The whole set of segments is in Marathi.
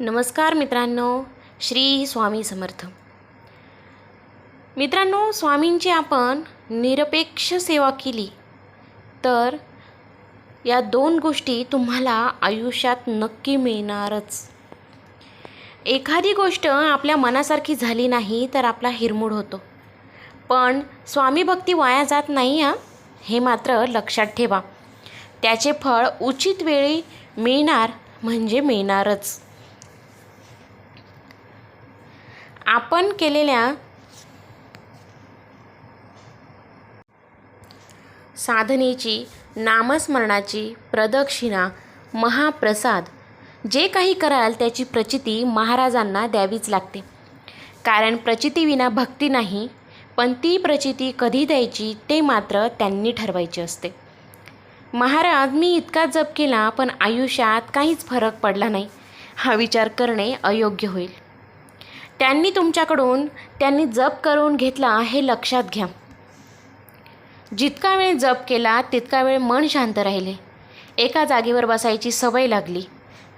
नमस्कार मित्रांनो श्री स्वामी समर्थ. मित्रांनो स्वामींची आपण निरपेक्ष सेवा केली तर या दोन गोष्टी तुम्हाला आयुष्यात नक्की मिळणारच. एखादी गोष्ट आपल्या मनासारखी झाली नाही तर आपला हिरमूड होतो. पण स्वामी भक्ती वाया जात नाही हा? हे मात्र लक्षात ठेवा. त्याचे फळ उचित वेळी मिळणार म्हणजे मिळणारच. आपण केलेल्या साधनेची नामस्मरणाची प्रदक्षिणा महाप्रसाद जे काही कराल त्याची प्रचिती महाराजांना द्यावीच लागते. कारण प्रचितीविना भक्ती नाही पण ती प्रचिती कधी द्यायची ते मात्र त्यांनी ठरवायची असते. महाराज मी इतका जप केला पण आयुष्यात काहीच फरक पडला नाही. हा विचार करणे अयोग्य होईल. त्यांनी तुमच्याकडून त्यांनी जप करून घेतला हे लक्षात घ्या. जितका वेळ जप केला तितका वेळ मन शांत राहिले. एका जागेवर बसायची सवय लागली.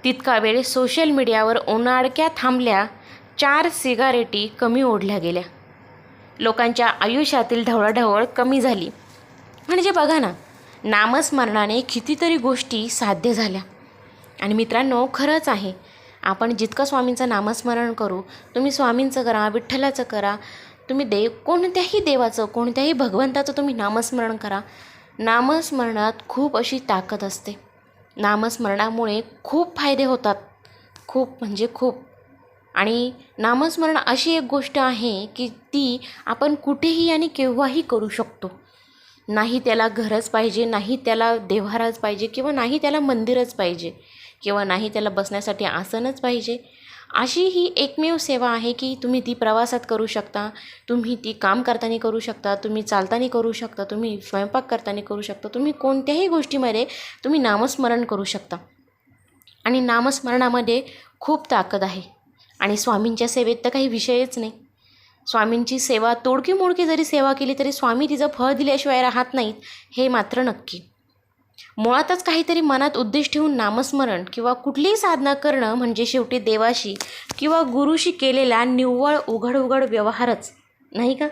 तितका वेळ सोशल मीडियावर उन्हाळक्या थांबल्या चार सिगारेटी कमी ओढल्या गेल्या. लोकांच्या आयुष्यातील ढवळाढवळ कमी झाली. म्हणजे बघा ना नामस्मरणाने कितीतरी गोष्टी साध्य झाल्या. आणि मित्रांनो खरंच आहे आपण जितकं स्वामींचं नामस्मरण करू तुम्ही स्वामींचं करा विठ्ठलाचं करा तुम्ही देव कोणत्याही देवाचं कोणत्याही भगवंताचं तुम्ही नामस्मरण करा. नामस्मरणात खूप अशी ताकद असते. नामस्मरणामुळे खूप फायदे होतात. खूप म्हणजे खूप. आणि नामस्मरण अशी एक गोष्ट आहे की ती आपण कुठेही आणि केव्हाही करू शकतो. नाही त्याला घरच पाहिजे नाही त्याला देव्हाराच पाहिजे किंवा नाही त्याला मंदिरच पाहिजे. किंवा नाही त्याला बसण्यासाठी आसनच पाहिजे. अशी ही एकमेव सेवा आहे की तुम्ही ती प्रवासात करू शकता तुम्ही ती काम करताना करू शकता तुम्ही चालताना करू शकता तुम्ही स्वयंपाक करताना करू शकता तुम्ही कोणत्याही गोष्टीमध्ये तुम्ही नामस्मरण करू शकता. आणि नामस्मरणामध्ये खूप ताकद आहे. आणि स्वामींच्या सेवेत तर काही विषयच नाही. स्वामींची सेवा तोडकी मोडकी जरी सेवा केली तरी स्वामी तिचं फळ दिल्याशिवाय राहत नाहीत हे मात्र नक्की. मुळातच काहीतरी मनात उद्देश ठेवून नामस्मरण किंवा कुठलीही साधना करणं म्हणजे शेवटी देवाशी किंवा गुरुशी केलेला निव्वळ उघड उघड व्यवहारच. नाही का?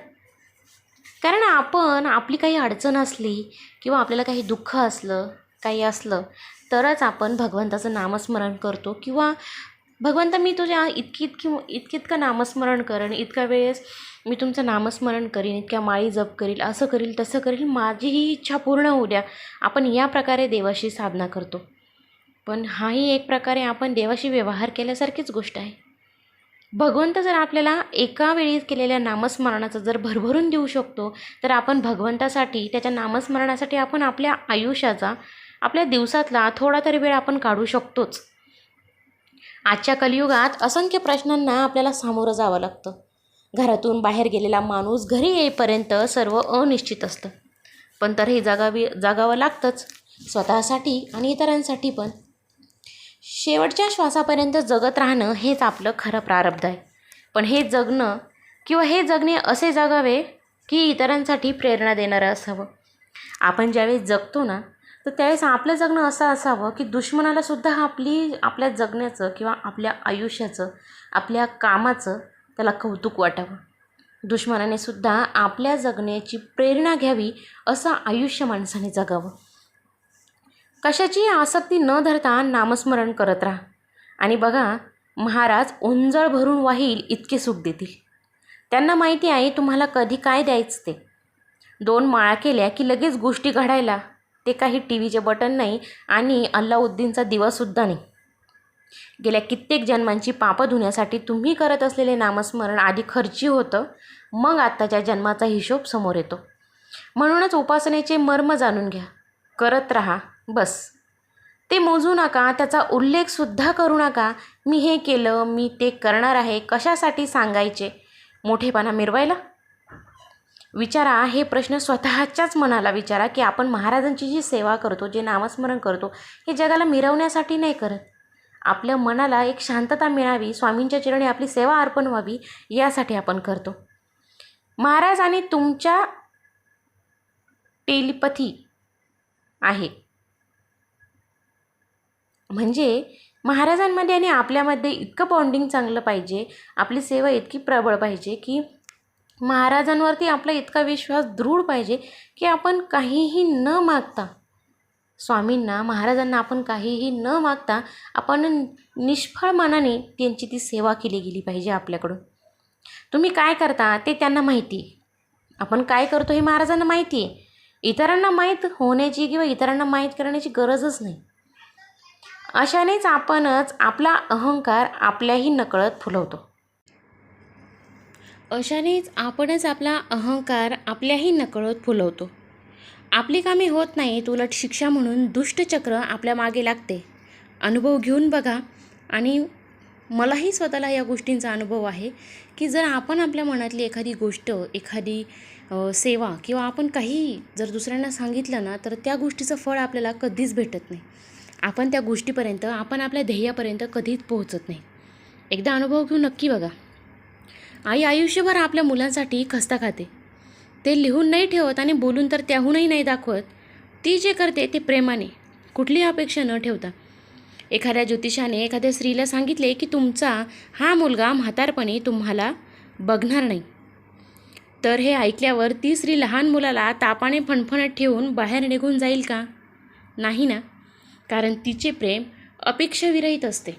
कारण आपण आपली काही अडचण असली किंवा आपल्याला काही दुःख असलं काही असलं तरच आपण भगवंताचं नामस्मरण करतो किंवा भगवंत मी तुझ्या इतकी इतकी इतकी इतकं नामस्मरण करेन. इतक्या वेळेस मी तुमचं नामस्मरण करीन. इतक्या माळी जप करील असं करील तसं करील. माझी ही इच्छा पूर्ण होऊ द्या. आपण या प्रकारे देवाशी साधना करतो. पण हाही एक प्रकारे आपण देवाशी व्यवहार केल्यासारखीच गोष्ट आहे. भगवंत जर आपल्याला एका वेळी केलेल्या नामस्मरणाचं जर भरभरून देऊ शकतो तर आपण भगवंतासाठी त्याच्या नामस्मरणासाठी आपण आपल्या आयुष्याचा आपल्या दिवसातला थोडा तरी वेळ आपण काढू शकतोच. आजच्या कलियुगात असंख्य प्रश्नांना आपल्याला सामोरं जावं लागतं. घरातून बाहेर गेलेला माणूस घरी येईपर्यंत सर्व अनिश्चित असतं. पण तरीही जगावी जागावं लागतंच. स्वतःसाठी आणि इतरांसाठी पण. शेवटच्या श्वासापर्यंत जगत राहणं हेच आपलं खरं प्रारब्ध आहे. पण हे जगणं किंवा हे जगणे असे जगावे की इतरांसाठी प्रेरणा देणारं असावं. आपण ज्यावेळी जगतो ना तर त्यावेळेस आपलं जगणं असं असावं की दुश्मनालासुद्धा आपली आपल्या जगण्याचं किंवा आपल्या आयुष्याचं आपल्या कामाचं त्याला कौतुक वाटावं. दुश्मनाने सुद्धा आपल्या जगण्याची प्रेरणा घ्यावी असं आयुष्य माणसाने जगावं. कशाची आसक्ती न धरता नामस्मरण करत राहा. आणि बघा महाराज उंजळ भरून वाहील इतके सुख देतील. त्यांना माहिती आहे तुम्हाला कधी काय द्यायचं ते. दोन माळा केल्या की लगेच गोष्टी घडायला. ते काही टी व्हीचे बटन नाही आणि अल्लाउद्दीनचा दिवासुद्धा नाही. गेल्या कित्येक जन्मांची पापं धुण्यासाठी तुम्ही करत असलेले नामस्मरण आधी खर्ची होतं मग आत्ताच्या जन्माचा हिशोब समोर येतो. म्हणूनच उपासनेचे मर्म जाणून घ्या. करत राहा बस. ते मोजू नका त्याचा उल्लेखसुद्धा करू नका. मी हे केलं मी ते करणार आहे कशासाठी सांगायचे? मोठेपणा मिरवायला? विचारा हे प्रश्न स्वतःच्याच मनाला विचारा की आपण महाराजांची जी सेवा करतो जे नामस्मरण करतो हे जगाला मिरवण्यासाठी नाही करत. आपल्या मनाला एक शांतता मिळावी स्वामींच्या चरणी आपली सेवा अर्पण व्हावी यासाठी आपण करतो. महाराज आणि तुमच्या टेलिपथी आहे. म्हणजे महाराजांमध्ये आणि आपल्यामध्ये इतकं बॉन्डिंग चांगलं पाहिजे आपली सेवा इतकी प्रबळ पाहिजे की महाराजांवरती आपला इतका विश्वास दृढ पाहिजे की आपण काहीही न मागता स्वामींना महाराजांना आपण काहीही न मागता आपण निष्फळ मनाने त्यांची ती सेवा केली गेली पाहिजे आपल्याकडून. तुम्ही काय करता ते त्यांना माहिती आहे. आपण काय करतो हे महाराजांना माहिती आहे. इतरांना माहीत होण्याची किंवा इतरांना माहीत करण्याची गरजच नाही. अशानेच आपणच आपला अहंकार आपल्याही नकळत फुलवतो. अशानेच आपणच आपला अहंकार आपल्याही नकळत फुलवतो. आपली कामे होत नाहीत उलट शिक्षा म्हणून दुष्टचक्र आपल्या मागे लागते. अनुभव घेऊन बघा. आणि मलाही स्वतःला या गोष्टींचा अनुभव आहे की जर आपण आपल्या मनातली एखादी गोष्ट एखादी सेवा किंवा आपण काहीही जर दुसऱ्यांना सांगितलं ना तर त्या गोष्टीचं फळ आपल्याला कधीच भेटत नाही. आपण त्या गोष्टीपर्यंत आपण आपल्या ध्येयापर्यंत कधीच पोहोचत नाही. एकदा अनुभव घेऊन नक्की बघा. आई आयुष्यभर आपल्या मुलांसाठी खस्ता खाते. ते लिहून नाही ठेवत आणि बोलून तर त्याहूनही नाही दाखवत. ती जे करते ते प्रेमाने कुठलीही अपेक्षा न ठेवता. एखाद्या ज्योतिषाने एखाद्या स्त्रीला सांगितले की तुमचा हा मुलगा म्हातारपणी तुम्हाला बघणार नाही. तर हे ऐकल्यावर ती स्त्री लहान मुलाला तापाने फणफणत ठेवून बाहेर निघून जाईल का? नाही ना. कारण तिचे प्रेम अपेक्षाविरहित असते.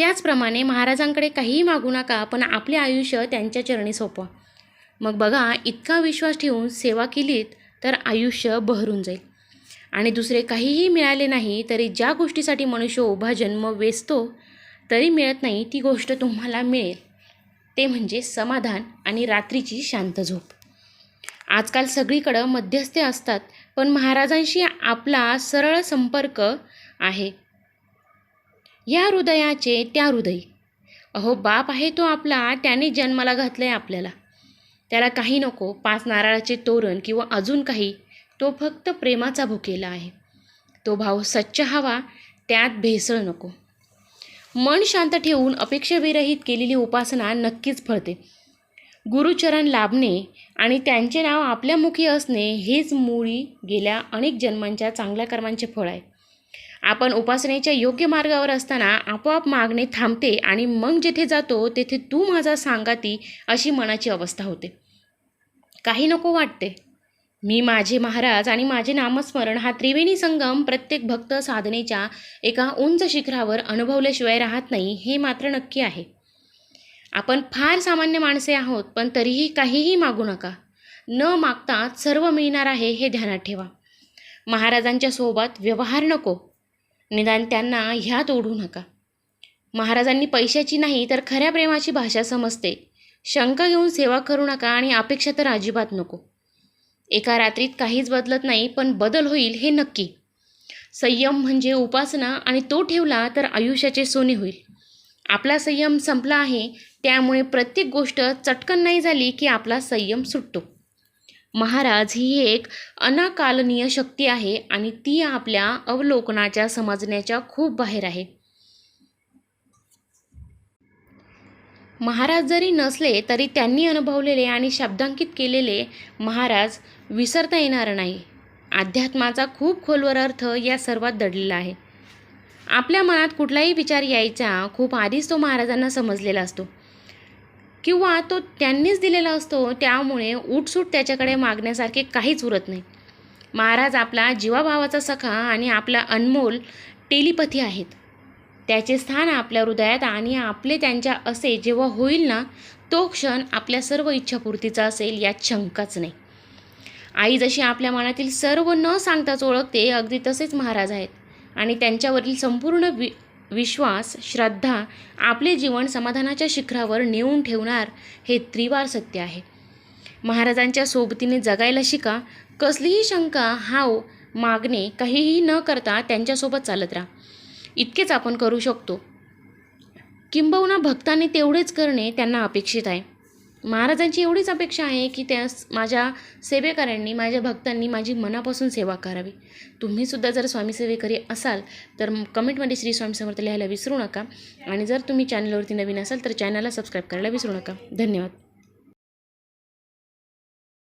त्याचप्रमाणे महाराजांकडे काहीही मागू नका पण आपले आयुष्य त्यांच्या चरणी सोपवा. मग बघा इतका विश्वास ठेवून सेवा केलीत तर आयुष्य बहरून जाईल. आणि दुसरे काहीही मिळाले नाही तरी ज्या गोष्टीसाठी मनुष्य उभा जन्म वेचतो तरी मिळत नाही ती गोष्ट तुम्हाला मिळेल. ते म्हणजे समाधान आणि रात्रीची शांत झोप. आजकाल सगळीकडं मध्यस्थे असतात पण महाराजांशी आपला सरळ संपर्क आहे. या हृदयाचे त्या हृदय. अहो बाप आहे तो आपला त्याने जन्माला घातलं आहे आपल्याला. त्याला काही नको पाच नारळाचे तोरण किंवा अजून काही तो फक्त प्रेमाचा भुकेला आहे. तो भाव सच्च हवा त्यात भेसळ नको. मन शांत ठेवून अपेक्षाविरहित केलेली उपासना नक्कीच फळते. गुरुचरण लाभणे आणि त्यांचे नाव आपल्या मुखी असणे हेच मुळी गेल्या अनेक जन्मांच्या चांगल्या कर्मांचे फळ आहे. आपण उपासनेच्या योग्य मार्गावर असताना आपोआप मागणे थांबते आणि मग जेथे जातो तेथे तू माझा सांगाती अशी मनाची अवस्था होते. काही नको वाटते. मी माझे महाराज आणि माझे नामस्मरण हा त्रिवेणी संगम प्रत्येक भक्त साधनेच्या एका उंच शिखरावर अनुभवल्याशिवाय राहत नाही हे मात्र नक्की आहे. आपण फार सामान्य माणसे आहोत पण तरीही काहीही मागू नका. न मागता सर्व मिळणार आहे हे ध्यानात ठेवा. महाराजांच्या सोबत व्यवहार नको. निदान त्यांना ह्यात ओढू नका. महाराजांनी पैशाची नाही तर खऱ्या प्रेमाची भाषा समजते. शंका घेऊन सेवा करू नका आणि अपेक्षा तर अजिबात नको. एका रात्रीत काहीच बदलत नाही पण बदल होईल हे नक्की. संयम म्हणजे उपासना आणि तो ठेवला तर आयुष्याचे सोने होईल. आपला संयम संपला आहे त्यामुळे प्रत्येक गोष्ट चटकन नाही झाली की आपला संयम सुटतो. महाराज ही एक अनाकालनीय शक्ती आहे आणि ती आपल्या अवलोकनाच्या समजण्याच्या खूप बाहेर आहे. महाराज जरी नसले तरी त्यांनी अनुभवलेले आणि शब्दांकित केलेले महाराज विसरता येणार नाही. अध्यात्माचा खूप खोलवर अर्थ या सर्वात दडलेला आहे. आपल्या मनात कुठलाही विचार यायचा खूप आधीच तो महाराजांना समजलेला असतो. किंवा तो त्यांनीच दिलेला असतो त्यामुळे उठसूट त्याच्याकडे मागण्यासारखे काहीच उरत नाही. महाराज आपला जीवाभावाचा सखा आणि आपला अनमोल टेलिपथी आहेत. त्याचे स्थान आपल्या हृदयात आणि आपले त्यांच्या असे जेव्हा होईल ना तो क्षण आपल्या सर्व इच्छापूर्तीचा असेल यात शंकाच नाही. आई जशी आपल्या मनातील सर्व न सांगताच ओळखते अगदी तसेच महाराज आहेत. आणि त्यांच्यावरील संपूर्ण वि विश्वास श्रद्धा आपले जीवन समाधानाच्या शिखरावर नेऊन ठेवणार हे त्रिवार सत्य आहे. महाराजांच्या सोबतीने जगायला शिका कसलीही शंका हाव मागणे काहीही न करता त्यांच्यासोबत चालत राहा. इतकेच आपण करू शकतो. किंबहुना भक्तांनी तेवढेच करणे त्यांना अपेक्षित आहे. महाराजांची एवढीच अपेक्षा आहे की त्या माझ्या सेवेकऱ्यांनी माझ्या भक्तांनी माझी मनापासून सेवा करावी. तुम्हीसुद्धा जर स्वामी सेवेकरी असाल तर कमेंटमध्ये श्री स्वामी समर्थ लिहायला विसरू नका. आणि जर तुम्ही चॅनलवरती नवीन असाल तर चॅनलला सबस्क्राईब करायला विसरू नका. धन्यवाद.